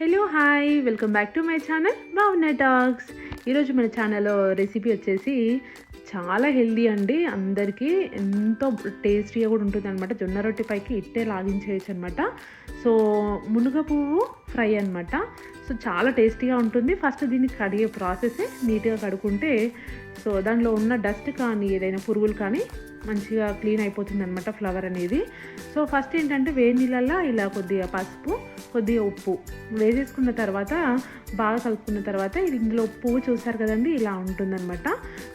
Hello hi welcome back to my channel బాగున్నాయి talks. ఈరోజు మన ఛానల్లో రెసిపీ వచ్చేసి చాలా హెల్దీ అండి. అందరికీ ఎంతో టేస్టీగా కూడా ఉంటుంది అనమాట జొన్న రొట్టె పైకి ఇట్టే లాగించేయచ్చు అనమాట సో మునగ పువ్వు ఫ్రై అనమాట సో చాలా టేస్టీగా ఉంటుంది. ఫస్ట్ దీన్ని కడిగే ప్రాసెస్ నీట్గా కడుక్కుంటే సో దానిలో ఉన్న డస్ట్ కానీ ఏదైనా పురుగులు కానీ మంచిగా క్లీన్ అయిపోతుంది అనమాట ఫ్లవర్ అనేది. సో ఫస్ట్ ఏంటంటే వేడి నీళ్ళల్లో ఇలా కొద్దిగా పసుపు కొద్దిగా ఉప్పు వేసేసుకున్న తర్వాత బాగా కలుపుకున్న తర్వాత ఇందులో పువ్వు చూసారు కదండి ఇలా ఉంటుందన్నమాట.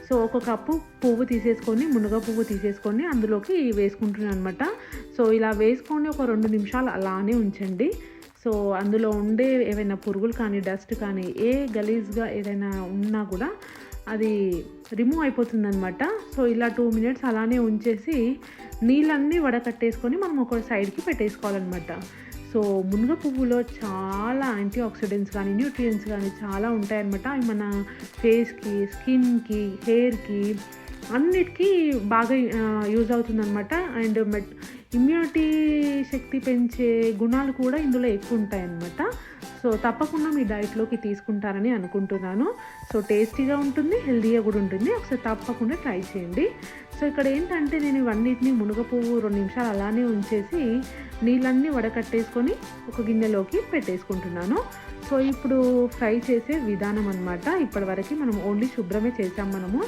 సో ఒక కప్పు పువ్వు తీసేసుకొని మునగ పువ్వు తీసేసుకొని అందులోకి వేసుకుంటున్నాను అనమాట సో ఇలా వేసుకొని ఒక రెండు నిమిషాలు అలానే ఉంచండి. సో అందులో ఉండే ఏవైనా పురుగులు కానీ డస్ట్ కానీ ఏ గలీజ్గా ఏదైనా ఉన్నా కూడా అది రిమూవ్ అయిపోతుంది అనమాట సో ఇలా టూ మినిట్స్ అలానే ఉంచేసి నీళ్ళన్నీ వడకట్టేసుకొని మనం ఒక సైడ్కి పెట్టేసుకోవాలన్నమాట. సో మునగ పువ్వులో చాలా యాంటీ ఆక్సిడెంట్స్ కానీ న్యూట్రియంట్స్ కానీ చాలా ఉంటాయన్నమాట. అవి మన ఫేస్కి స్కిన్కి హెయిర్కి అన్నిటికీ బాగా యూజ్ అవుతుందన్నమాట. అండ్ మెట్ ఇమ్యూనిటీ శక్తి పెంచే గుణాలు కూడా ఇందులో ఎక్కువ ఉంటాయన్నమాట. సో తప్పకుండా మీ డైట్లోకి తీసుకుంటారని అనుకుంటున్నాను. సో టేస్టీగా ఉంటుంది హెల్దీగా కూడా ఉంటుంది. ఒకసారి తప్పకుండా ట్రై చేయండి. సో ఇక్కడ ఏంటంటే నేను ఇవన్నిటిని మునగ పువ్వు రెండు నిమిషాలు అలానే ఉంచేసి నీళ్ళన్నీ వడకట్టేసుకొని ఒక గిన్నెలోకి పెట్టేసుకుంటున్నాను. సో ఇప్పుడు ఫ్రై చేసే విధానం అనమాట ఇప్పటివరకు మనం ఓన్లీ శుభ్రమే చేసాం మనము.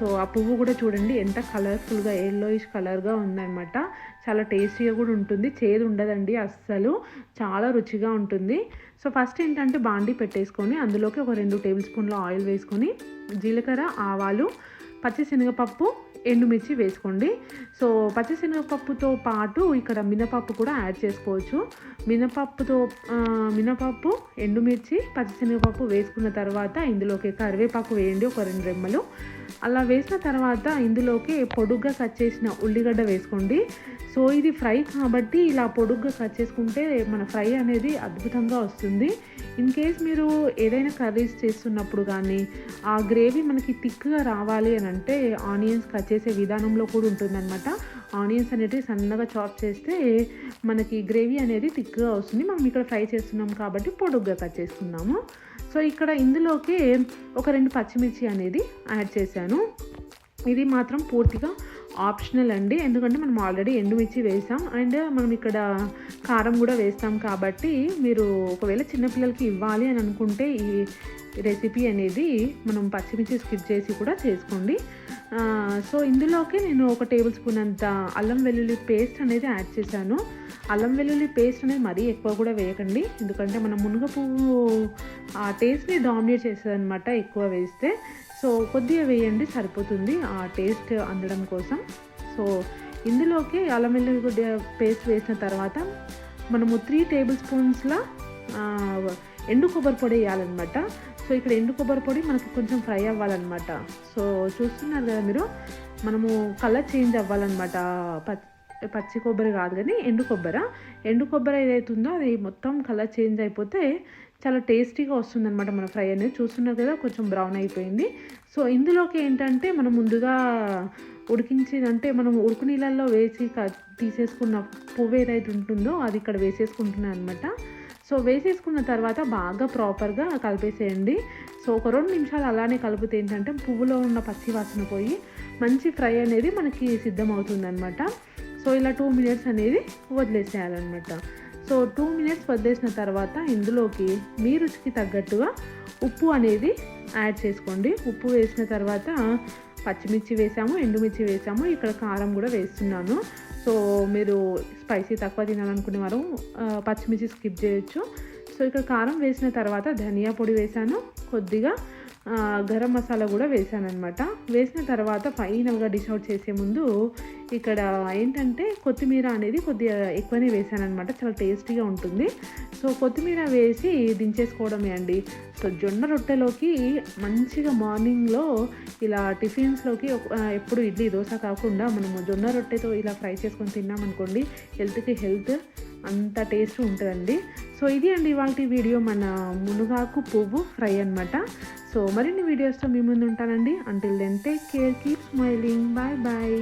సో ఆ పువ్వు కూడా చూడండి ఎంత కలర్ఫుల్గా ఎల్లోయిష్ కలర్గా ఉందన్నమాట. చాలా టేస్టీగా కూడా ఉంటుంది చేదు ఉండదండి అస్సలు. చాలా రుచిగా ఉంటుంది. సో ఫస్ట్ ఏంటంటే బాండీ పెట్టేసుకొని అందులోకి ఒక రెండు టేబుల్ స్పూన్ల ఆయిల్ వేసుకొని జీలకర్ర ఆవాలు పచ్చిశనగపప్పు ఎండుమిర్చి వేసుకోండి. సో పచ్చిశనగపప్పుతో పాటు ఇక్కడ మినపప్పు కూడా యాడ్ చేసుకోవచ్చు. మినపప్పుతో మినపప్పు ఎండుమిర్చి పచ్చిశనగపప్పు వేసుకున్న తర్వాత ఇందులోకి కరివేపాకు వేయండి ఒక రెండు రెమ్మలు. అలా వేసిన తర్వాత ఇందులోకి పొడుగ్గా కట్ చేసిన ఉల్లిగడ్డ వేసుకోండి. సో ఇది ఫ్రై కాబట్టి ఇలా పొడుగ్గా కట్ చేసుకుంటే మన ఫ్రై అనేది అద్భుతంగా వస్తుంది. ఇన్ కేస్ మీరు ఏదైనా కర్రీస్ చేస్తున్నప్పుడు కానీ ఆ గ్రేవీ మనకి థిక్గా రావాలి అని అంటే ఆనియన్స్ కట్ చేసే విధానంలో కూడా ఉంటుందన్నమాట. ఆనియన్స్ అనేటివి సన్నగా చాప్ చేస్తే మనకి గ్రేవీ అనేది థిక్గా వస్తుంది. మనం ఇక్కడ ఫ్రై చేస్తున్నాం కాబట్టి పొడుగ్గా కట్ చేసుకున్నాము సో ఇక్కడ ఇందులోకి ఒక రెండు పచ్చిమిర్చి అనేది యాడ్ చేశాను. ఇది మాత్రం పూర్తిగా ఆప్షనల్ అండి. ఎందుకంటే మనం ఆల్రెడీ ఎండుమిర్చి వేసాం. అండ్ మనం ఇక్కడ కారం కూడా వేస్తాం కాబట్టి మీరు ఒకవేళ చిన్నపిల్లలకి ఇవ్వాలి అని అనుకుంటే ఈ రెసిపీ అనేది మనం పచ్చిమిర్చి స్కిప్ చేసి కూడా చేసుకోండి. సో ఇందులోకి నేను ఒక టేబుల్ స్పూన్ అంత అల్లం వెల్లుల్లి పేస్ట్ అనేది యాడ్ చేశాను. అల్లం వెల్లుల్లి పేస్ట్ అనేది మరీ ఎక్కువ కూడా వేయకండి. ఎందుకంటే మనం మునగ పువ్వు ఆ టేస్ట్ని డామినేట్ చేస్తుంది అనమాట ఎక్కువ వేస్తే. సో కొద్దిగా వేయండి సరిపోతుంది ఆ టేస్ట్ అందడం కోసం. సో ఇందులోకి అల్లం వెల్లుల్లి పేస్ట్ వేసిన తర్వాత మనము త్రీ టేబుల్ స్పూన్స్ల ఎండు కొబ్బరి పొడి వేయాలన్నమాట. సో ఇక్కడ ఎండు కొబ్బరి పొడి మనకు కొంచెం ఫ్రై అవ్వాలన్నమాట. సో చూస్తున్నారు కదా మీరు? మనము కలర్ చేంజ్ అవ్వాలన్నమాట. పచ్చి కొబ్బరి కాదు కానీ ఎండు కొబ్బరి. ఎండు కొబ్బరి ఏదైతుందో అది మొత్తం కలర్ చేంజ్ అయిపోతే చాలా టేస్టీగా వస్తుందన్నమాట మన ఫ్రై అనేది. చూస్తున్నారు కదా కొంచెం బ్రౌన్ అయిపోయింది. సో ఇందులోకి ఏంటంటే మనం ముందుగా ఉడికించిందంటే మనం ఉడుకు నీళ్ళల్లో వేసి తీసేసుకున్న పువ్వు ఏదైతే ఉంటుందో అది ఇక్కడ వేసేసుకుంటున్నాను అనమాట సో వేసేసుకున్న తర్వాత బాగా ప్రాపర్గా కలిపేసేయండి. సో ఒక రెండు నిమిషాలు అలానే కలిపితే ఏంటంటే పువ్వులో ఉన్న పచ్చి వాసన పోయి మంచి ఫ్రై అనేది మనకి సిద్ధమవుతుంది అనమాట సో ఇలా టూ మినిట్స్ అనేది వదిలేసేయాలన్నమాట. సో టూ మినిట్స్ వదిలేసిన తర్వాత ఇందులోకి మీ రుచికి తగ్గట్టుగా ఉప్పు అనేది యాడ్ చేసుకోండి. ఉప్పు వేసిన తర్వాత పచ్చిమిర్చి వేసాము ఎండుమిర్చి వేసాము ఇక్కడ కారం కూడా వేస్తున్నాను. సో మీరు స్పైసీ తక్కువ తినాలనుకునే వారు పచ్చిమిర్చి స్కిప్ చేయొచ్చు. సో ఇక్కడ కారం వేసిన తర్వాత ధనియా పొడి వేసాను. కొద్దిగా గరం మసాలా కూడా వేసాను అనమాట వేసిన తర్వాత ఫైనల్గా డిష్ అవుట్ చేసే ముందు ఇక్కడ ఏంటంటే కొత్తిమీర అనేది కొద్దిగా ఎక్కువనే వేసాను అనమాట చాలా టేస్టీగా ఉంటుంది. సో కొత్తిమీర వేసి దించేసుకోవడమే అండి. సో జొన్న రొట్టెలోకి మంచిగా మార్నింగ్లో ఇలా టిఫిన్స్లోకి ఎప్పుడు ఇడ్లీ దోశ కాకుండా మనము జొన్న రొట్టెతో ఇలా ఫ్రై చేసుకొని తిన్నామనుకోండి హెల్త్కి హెల్త్ అంత టేస్ట్ ఉంటుందండి. సో ఇది అండి ఇవాళ వీడియో మన మునగాకు పువ్వు ఫ్రై అనమాట సో మరిన్ని వీడియోస్తో మీ ముందు ఉంటానండి until then take care keep smiling bye bye